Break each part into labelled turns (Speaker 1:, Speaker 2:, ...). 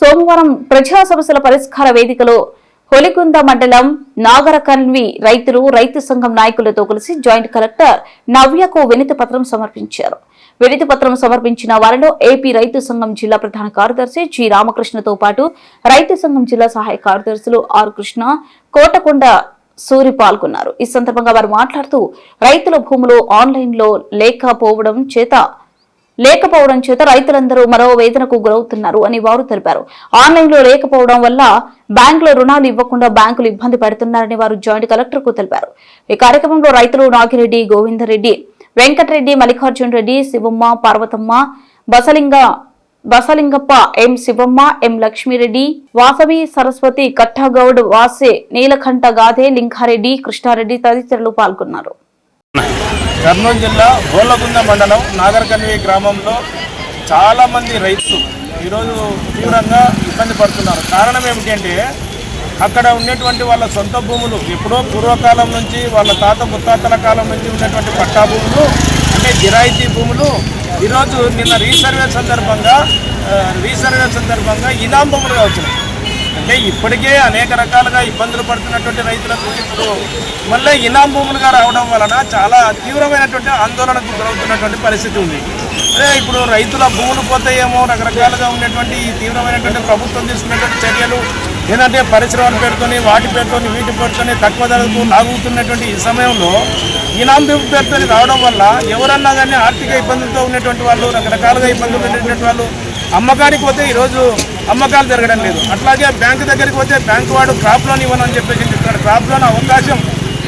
Speaker 1: సోమవారం ప్రజా సమస్యల పరిష్కార వేదికలో హొలిగుంద మండలం నాగరకన్వి రైతులు రైతు సంఘం నాయకులతో కలిసి జాయింట్ కలెక్టర్ నవ్యకు వినతి పత్రం సమర్పించారు. వినతి పత్రం సమర్పించిన వారిలో ఏపీ రైతు సంఘం జిల్లా ప్రధాన కార్యదర్శి జి రామకృష్ణతో పాటు రైతు సంఘం జిల్లా సహాయ కార్యదర్శులు ఆర్ కృష్ణ కోటకొండ సూరి పాల్గొన్నారు. ఈ సందర్భంగా వారు మాట్లాడుతూ రైతుల భూములు ఆన్లైన్లో లేకపోవడం చేత లేకపోవడం చేత రైతులందరూ మరో వేదనకు గురవుతున్నారు అని వారు తెలిపారు. ఆన్లైన్లో లేకపోవడం వల్ల బ్యాంకులో రుణాలు ఇవ్వకుండా బ్యాంకులు ఇబ్బంది పెడుతున్నారని వారు జాయింట్ కలెక్టర్కు తెలిపారు. ఈ కార్యక్రమంలో రైతులు నాగిరెడ్డి గోవిందరెడ్డి వెంకటరెడ్డి మల్లికార్జున్ రెడ్డి శివమ్మ పార్వతమ్మ బసలింగ బసలింగప్ప ఎం శివమ్మ ఎం లక్ష్మీరెడ్డి వాసవి సరస్వతి కట్టగౌడ్ వాసే నీలకంఠ గాధే లింగారెడ్డి కృష్ణారెడ్డి తదితరులు పాల్గొన్నారు.
Speaker 2: కర్నూలు జిల్లా గోళ్ళగుంద మండలం నాగరకన్వి గ్రామంలో చాలామంది రైతులు ఈరోజు తీవ్రంగా ఇబ్బంది పడుతున్నారు. కారణం ఏమిటంటే అక్కడ ఉన్నటువంటి వాళ్ళ సొంత భూములు ఎప్పుడో పూర్వకాలం నుంచి వాళ్ళ తాత ముత్తాతల కాలం నుంచి ఉన్నటువంటి పట్టా భూములు అంటే జిరాయితీ భూములు ఈరోజు నిన్న రీసర్వే సందర్భంగా రీసర్వే సందర్భంగా ఇనాం భూములుగా వచ్చినాయి. అంటే ఇప్పటికే అనేక రకాలుగా ఇబ్బందులు పడుతున్నటువంటి రైతులకు ఇప్పుడు మళ్ళీ ఇనాం భూములుగా రావడం వలన చాలా తీవ్రమైనటువంటి ఆందోళనకు గురవుతున్నటువంటి పరిస్థితి ఉంది. అదే ఇప్పుడు రైతుల భూములు పోతాయేమో రకరకాలుగా ఉన్నటువంటి ఈ తీవ్రమైనటువంటి ప్రభుత్వం తీసుకున్నటువంటి చర్యలు ఏంటంటే పరిశ్రమలు పెట్టుకొని వాటి పేరుతోని వీటి పేరుతోని తక్కువ ధరకు లాగుతున్నటువంటి ఈ సమయంలో ఇనాం భూమి పేరుతోని రావడం వల్ల ఎవరన్నా కానీ ఆర్థిక ఇబ్బందులతో ఉన్నటువంటి వాళ్ళు రకరకాలుగా ఇబ్బందులు ఉన్నటువంటి వాళ్ళు అమ్మకానికి పోతే ఈరోజు అమ్మకాలు జరగడం లేదు. అట్లాగే బ్యాంకు దగ్గరికి పోతే బ్యాంకు వాడు క్రాప్ లోన్ ఇవ్వనని చెప్పేసి చెప్తున్నాడు. క్రాప్ లోన్ అవకాశం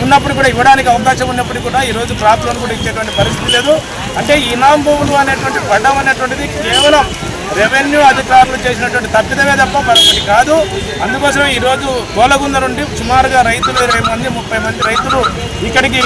Speaker 2: ఉన్నప్పుడు కూడా ఇవ్వడానికి అవకాశం ఉన్నప్పుడు కూడా ఈరోజు క్రాప్ లోన్ కూడా ఇచ్చేటువంటి పరిస్థితి లేదు. అంటే ఇనాం భూములు అనేటువంటి పడ్డం అనేటువంటిది కేవలం రెవెన్యూ అధికారులు చేసినటువంటి తప్పిదమే తప్ప మరొకటి కాదు. అందుకోసమే ఈరోజు గోలగుంద నుండి సుమారుగా రైతులు ఇరవై మంది ముప్పై మంది రైతులు ఇక్కడికి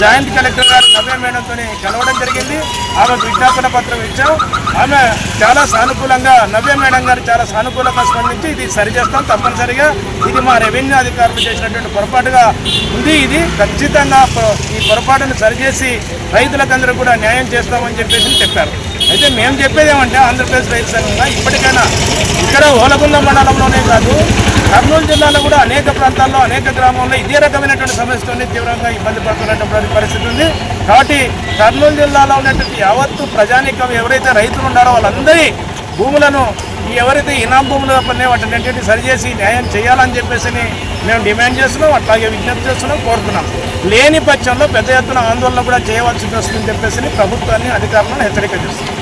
Speaker 2: జాయింట్ కలెక్టర్ గారు నవ్య మేడంతో కలవడం జరిగింది. ఆమె విజ్ఞాపన పత్రం ఇచ్చాం. ఆమె చాలా సానుకూలంగా నవ్య మేడం గారు చాలా సానుకూలంగా స్పందించి ఇది సరిచేస్తాం తప్పనిసరిగా. ఇది మా రెవెన్యూ అధికారులు చేసినటువంటి పొరపాటుగా ఉంది. ఇది ఖచ్చితంగా పొ- ఈ పొరపాటును సరిచేసి రైతులకందరూ కూడా న్యాయం చేస్తామని చెప్పేసి చెప్పారు. అయితే మేము చెప్పేది ఏమంటే ఆంధ్రప్రదేశ్ రైతు సంఘంగా ఇప్పటికైనా ఇక్కడ ఓలగుంద మండలంలోనే కాదు కర్నూలు జిల్లాలో కూడా అనేక ప్రాంతాల్లో అనేక గ్రామాల్లో ఇదే రకమైనటువంటి సమస్యతోనే తీవ్రంగా ఇబ్బంది పడుతున్నటువంటి పరిస్థితి ఉంది. కాబట్టి కర్నూలు జిల్లాలో ఉన్నటువంటి యావత్తు ప్రజానీకం ఎవరైతే రైతులు ఉన్నారో వాళ్ళందరి భూములను ఎవరైతే ఇనాం భూములు పని వాటిని సరిచేసి న్యాయం చేయాలని చెప్పేసి మేము డిమాండ్ చేస్తున్నాం అట్లాగే విజ్ఞప్తి చేస్తున్నాం కోరుతున్నాం. లేని పక్షంలో పెద్ద ఎత్తున ఆందోళన కూడా చేయవలసి వస్తుందని చెప్పేసి ప్రభుత్వాన్ని అధికారులను హెచ్చరిక చేస్తున్నాం.